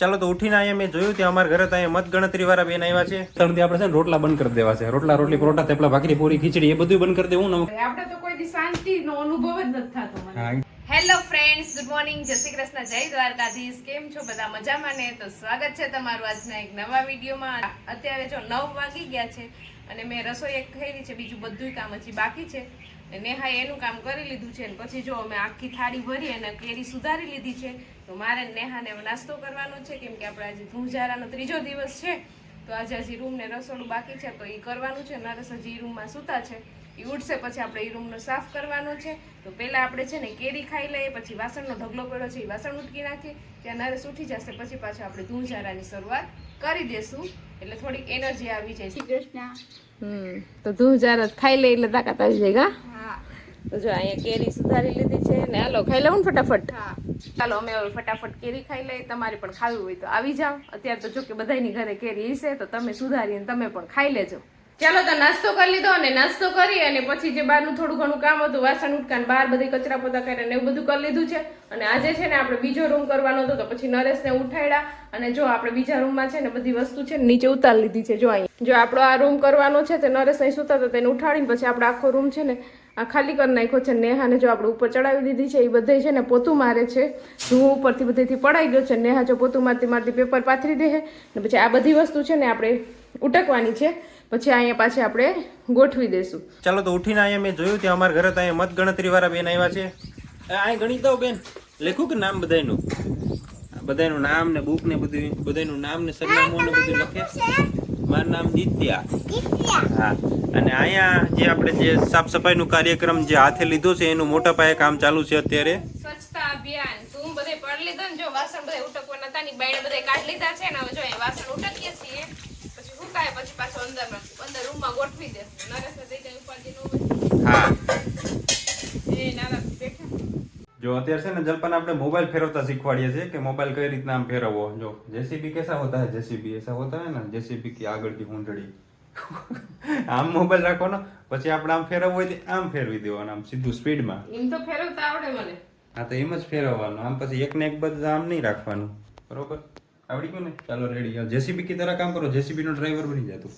ચાલો તો ઉઠીને અહીંયા મેં જોયું ત્યાં અમારા ઘરે ત્યાં અહીંયા મત ગણતરી વાળા બેન આવ્યા છે. ત્રણ આપણે છે ને રોટલા બંધ કરી દેવા છે. રોટલા રોટલી પરોઠા થેપલા ભાખરી પૂરી ખીચડી એ બધું બંધ કરી દેવું ને. આપણે તો કોઈ દી શાંતિનો અનુભવ જ નથી થતો હેલો ફ્રેન્ડ્સ ગુડ મોર્નિંગ જય શ્રી કૃષ્ણ. જય દ્વારકાધીશ. કેમ છો બધા? મજામાં ને? તો સ્વાગત છે તમારું આજના એક નવા વિડીયોમાં. અત્યારે જો નવ વાગી ગયા છે અને મેં રસોઈ એક થઈ છે બીજું બધું કામ હજી બાકી છે. ને નેહાએ એનું કામ કરી લીધું છે ને પછી જો અમે આખી થાળી ભરી અને કેરી સુધારી લીધી છે, તો મારે નેહાને નાસ્તો કરવાનો છે, કેમ કે આપણે આજે ધૂંઝારાનો ત્રીજો દિવસ છે, તો આજે હજી રૂમને રસોડું બાકી છે, તો એ કરવાનું છે નરેશ હજી રૂમમાં સૂતા છે એ ઉઠશે પછી આપણે એ રૂમનો સાફ કરવાનો છે, તો પહેલાં આપણે છે ને કેરી ખાઈ લઈએ, પછી વાસણનો ઢગલો પડ્યો છે એ વાસણ ઉટકી નાખીએ, ત્યાં નરેશ ઉઠી જશે, પછી પાછું આપણે ધૂંઝારાની શરૂઆત કરી દેશું. એટલે થોડીક એનર્જી આવી જાય. શ્રી કૃષ્ણ. હમ તો ધૂંઝારા ખાઈ લે એટલે તાકાત આવી જાય હા? તો જો અહીંયા કેરી સુધારી લીધી છે ને હાલો ખાઈ લઉં ને ફટાફટ? ચાલો અમે હવે ફટાફટ કેરી ખાઈ લઈએ તમારે પણ ખાવી હોય તો આવી જાઓ. અત્યારે તો જો કે બધાની ઘરે કેરી હશે તો તમે સુધારીને તમે પણ ખાઈ લેજો. ચાલો તો નાસ્તો કરી લીધો અને નાસ્તો કરી અને પછી જે બહારનું થોડું ઘણું કામ હતું, વાસણ ઉટકાન, બહાર બધી કચરા પોતા કરીને એવું બધું કરી લીધું છે. અને આજે છે ને આપણે બીજો રૂમ કરવાનો હતો, તો પછી નરેશને ઉઠાડ્યા અને જો આપણે બીજા રૂમમાં છે ને બધી વસ્તુ છે નીચે ઉતારી લીધી છે, જો અહીં. જો આપણો આ રૂમ કરવાનો છે, તે નરેશ અહીં સુતા તો તેને ઉઠાડીને પછી આપણે આખો રૂમ છે ને આ ખાલી કરી નાખ્યો છે. નેહાને જો આપણે ઉપર ચડાવી દીધી છે, એ બધે છે ને પોતું મારે છે. ધૂ ઉપરથી બધેથી પડાઈ ગયો છે, નેહા જો પોતું મારતી મારતી પેપર પાથરી દે ને પછી આ બધી વસ્તુ છે ને આપણે ઉટકવાની છે. પછી અહીંયા પાછી આપણે ગોઠવી દઈશું. ચાલો તો ઉઠીને અહીંયા મેં જોયું ત્યાં અમારા ઘરે તો અહીંયા મત ગણતરી વાળા બેન આવ્યા છે. અહીંયા અહીં ગણી દો બેન. લખું કે નામ બધાયનું? બધાયનું નામ ને બુક ને બધું બધાયનું નામ ને સરનામું ને બધું લખે. મારું નામ દિત્યા હા. અને અહીંયા જે આપણે જે સાફ સફાઈનું કાર્યક્રમ જે હાથે લીધો છે એનું મોટા પાયે કામ ચાલુ છે અત્યારે. સ્વચ્છતા અભિયાન. તું બધે પડ લીધો ને જો વાસણ બધે ઉટકવાના હતા ની બાયણે બધે કાઢ લીધા છે ને હવે જો વાસણ ઉટકીએ જો અત્યારે છે ને જલપાને આપણે મોબાઈલ ફેરવતા શીખવાડીએ છીએ કે મોબાઈલ કઈ રીતના આમ ફેરવવો. જો જેસીબી કેસા હોતા હોય જેસીબી એસા હોતા હોય ને? જેસીબી કે આગળથી કી આમ મોબાઈલ રાખવાનો પછી આપણે આમ ફેરવવો હોય તો આમ ફેરવી દેવાનો આમ સીધું સ્પીડમાં. એમ તો ફેરવતા આવડે મને. હા તો એમ જ ફેરવવાનું. આમ પછી એક ને એક બધા આમ નહીં રાખવાનું. બરોબર? આવડી ગયું ને? ચાલો રેડી જેસીબી કી તારા કામ કરો. જેસીબી નો ડ્રાઈવર બની જાય તું.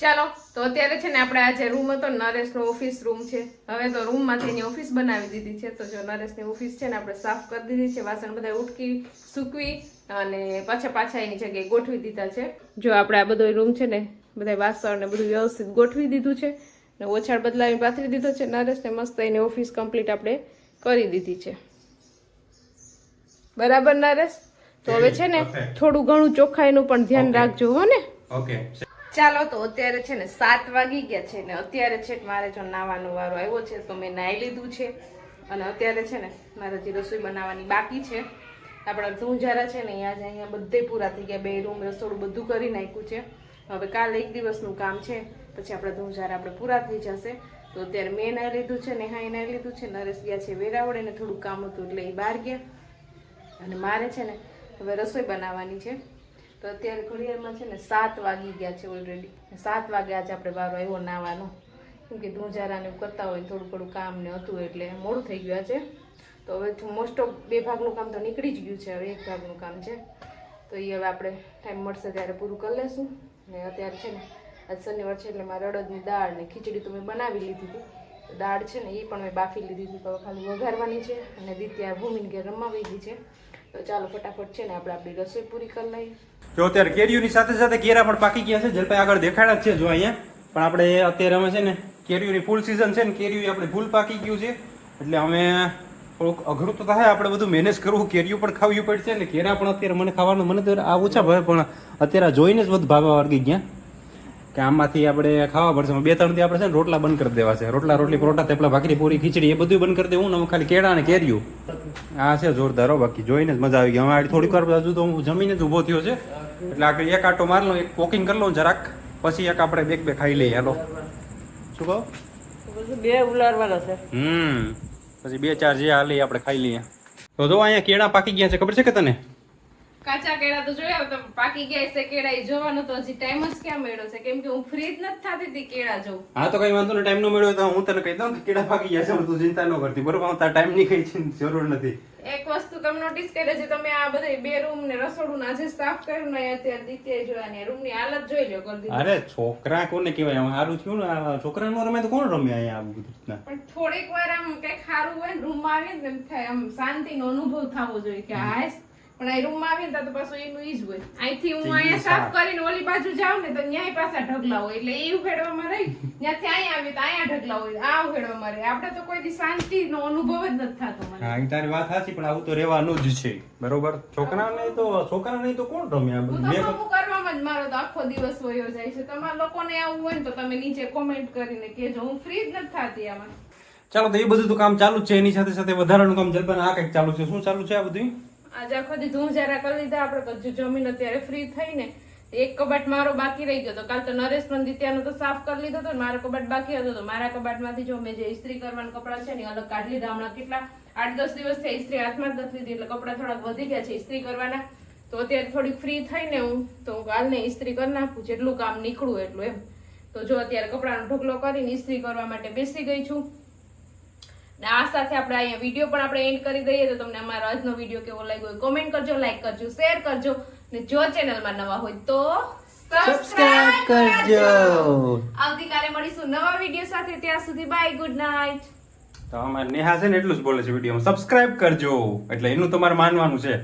ચાલો તો અત્યારે છે ને આપણે આ જે રૂમ હતો નરેશનો ઓફિસ રૂમ છે. હવે તો રૂમમાંથી એની ઓફિસ બનાવી દીધી છે. તો જો નરેશની ઓફિસ છે ને આપણે સાફ કરી દીધી છે વાસણ બધા ઉટકી સૂકવી અને પાછા પાછા એની જગ્યાએ ગોઠવી દીધા છે. જો આપણે આ બધો રૂમ છે ને બધા વાસણ ને બધું વ્યવસ્થિત ગોઠવી દીધું છે ને ઓછાળ બદલાવી પાથરી દીધો છે. નરેશને મસ્ત એની ઓફિસ કમ્પ્લીટ આપણે કરી દીધી છે. બરાબર નરેશ? તો હવે છે ને થોડું ઘણું ચોખ્ખાઈનું પણ ધ્યાન રાખજો હો ને. ઓકે ચાલો તો અત્યારે છે ને સાત વાગી ગયા છે ને અત્યારે છે મારે જો નાવાનો વારો આવ્યો છે તો મેં નાહી લીધું છે. અને અત્યારે છે ને મારે હજી રસોઈ બનાવવાની બાકી છે. આપણા ધૂંજારા છે ને અહીંયા જ અહીંયા બધે પૂરા થઈ ગયા બે રૂમ રસોડું બધું કરી નાખ્યું છે. હવે કાલે એક દિવસનું કામ છે, પછી આપણા ધૂંજારા આપણે પૂરા થઈ જશે. તો અત્યારે મેં નાહી લીધું છે ને હા નાહી લીધું છે, નરેશ ગયા છે વેરાવળ ને થોડું કામ હતું એટલે એ બહાર ગયા. અને મારે છે ને હવે રસોઈ બનાવવાની છે. તો અત્યારે ઘડિયાળમાં છે ને સાત વાગી ગયા છે ઓલરેડી સાત વાગે આજે આપણે વારો આવ્યો નાવાનો. કેમ કે ધૂંઝારાને એવું કરતા હોય થોડું થોડું કામ ને હતું એટલે મોડું થઈ ગયું છે તો હવે મોસ્ટ ઓફ બે ભાગનું કામ તો નીકળી જ ગયું છે, હવે એક ભાગનું કામ છે. તો એ હવે આપણે ટાઈમ મળશે ત્યારે પૂરું કરી લેશું. ને અત્યારે છે ને, આજ શનિવાર છે એટલે મારે અડદની દાળ ને ખીચડી તો મેં બનાવી લીધી હતી. દાળ છે ને એ પણ મેં બાફી લીધી હતી, તો ખાલી વઘારવાની છે. અને દિત્યા ભૂમિને ઘેર રમાવી છે. તો ચાલો ફટાફટ છે ને આપણે આપણી રસોઈ પૂરી કરી લઈએ. જો અત્યારે કેરીઓની સાથે સાથે કેરા પણ પાકી ગયા છે. જલપાઈ આગળ દેખાડા છે જો અહીંયા. પણ આપણે અત્યારે અમે છે ને કેરીઓની ફૂલ સિઝન છે ને કેરીઓ આપણે ફૂલ પાકી ગયું છે. એટલે અમે થોડુંક અઘરું તો થાય, આપણે બધું મેનેજ કરવું, કેરીઓ પણ ખાવી પડશે ને કેરા પણ અત્યારે મને ખાવાનું મને તો આ ઓછા ભાવે પણ અત્યારે જોઈને જ બધું ભાવે વળગી ગયા. કે આમાંથી આપણે ખાવા પડશે બે ત્રણ દી આપણે છે ને રોટલા બંધ કરી દેવા છે. રોટલા રોટલી પરોઠા થેપલા ભાખરી પૂરી ખીચડી એ બધું બંધ કરી દેવું. ને ખાલી કેળા અને કેરીયું આ છે જોરદાર હો બાકી. જોઈને જ મજા આવી ગઈ. હવે થોડીક વાર હજુ તો હું જમીને જ ઊભો થયો છે. એટલે આગળ એક આટો માર લઉં એક વોકિંગ કરી લઉં જરાક. પછી એક આપણે બેગ બે ખાઈ લઈએ. હાલો. શું કહો? બે ઉલારવાના છે. હમ. પછી બે ચાર જે હાલી આપણે ખાઈ લઈએ. તો જો અહીંયા કેળા પાકી ગયા છે. ખબર છે કે તને? કાચા કેળા તો જોયા તો પાકી ગયા છે કેળા એ જોવાનો તો હજી ટાઈમ જ ક્યાં મેળો છે? કેમ કે હું ફ્રી જ નથી થતી હતી કેળા જોઉં હા તો કઈ વાંધો ટાઈમ નો મળ્યો તો હું તને કહી દઉં કે કેળા પાકી ગયા છે તું ચિંતા ન કરતી બરોબર? હું તારા ટાઈમની કઈ જરૂર નથી. એક વસ્તુ તમે નોટિસ કરે છે તમે આ બધા બે રૂમ ને રસોડું ને આજે સાફ કર્યું ને અત્યારે દીત્યાએ જોવાની રૂમની હાલત જોઈ લો કરી દીધી અરે છોકરા કોને કહેવાય? આમ સારું થયું ને આ છોકરા નો રમે તો કોણ રમે અહીંયા આ બધું પણ થોડીક વાર આમ કંઈક સારું હોય ને રૂમમાં આવીએ ને એમ થાય આમ શાંતિ નો અનુભવ થવો જોઈએ કે હાશ પણ આ રૂમમાં આવીએ ને તો પાછું એનું ઈ જ હોય. અહીંથી હું અહીંયા સાફ કરીને ઓલી બાજુ જાઉં ને તો ન્યાય પાછા ઢગલા હોય. એટલે એ ઉખેડવામાં રહી. ત્યાંથી અહીંયા આવી તો અહીંયા ઢગલા હોય. આ ઉખેડવામાં રહે. આપણે તો કોઈ દી શાંતિનો અનુભવ જ નથી થતો મને. હા તારી વાત સાચી પણ આવું તો રહેવાનું જ છે. બરોબર? છોકરા નહીં તો છોકરા નહીં તો કોણ રમે આ બધું? મેં કરવામાં જ મારો તો આખો દિવસ વયો જાય છે. તમારા લોકોને આવું હોય ને તો તમે નીચે કોમેન્ટ કરીને કહેજો. હું ફ્રી જ નથી થતી આમાં. ચાલો તો એ બધું તો કામ ચાલુ જ છે. એની સાથે સાથે વધારાનું કામ જલપાન આ કંઈક ચાલુ છે. શું ચાલુ છે આ બધું? આજે આખો દી ધૂમ જરા કરી લીધા. આપણે બધું જમીન અત્યારે ફ્રી થઈને એક કબાટ મારો બાકી રહી ગયો તો કાલ તો નરેશ નંદિત્યાનો તો સાફ કરી લીધો હતો મારો કબાટ બાકી હતો તો મારા કબાટમાંથી જો મેં જે ઇસ્ત્રી કરવાના કપડાં છે ને અલગ કાઢી લીધા. હમણાં કેટલા આઠ દસ દિવસથી ઇસ્ત્રી હાથમાં જ નથી લીધી એટલે કપડાં થોડાક વધી ગયા છે ઇસ્ત્રી કરવાના. તો અત્યારે થોડીક ફ્રી થઈને હું તો હું કાલને ઇસ્ત્રી કરી નાખું, જેટલું કામ નીકળું એટલું એમ. તો જો અત્યારે કપડાનો ઢગલો કરીને ઇસ્ત્રી કરવા માટે બેસી ગઈ છું. આ સાથે આપણે અહીંયા વીડિયો પણ આપણે એન્ડ કરી દઈએ તો તમને અમારો આજનો વીડિયો કેવો લાગ્યો કોમેન્ટ કરજો લાઈક કરજો શેર કરજો ને જો ચેનલમાં નવા હોય તો સબસ્ક્રાઇબ કરજો. આવતીકાલે મળીશું નવા વીડિયો સાથે ત્યાં સુધી બાય ગુડ નાઇટ તો અમારે નેહા છે ને એટલું જ બોલે છે વિડીયોમાં સબસ્ક્રાઇબ કરજો. એટલે એનું તમારે માનવાનું છે.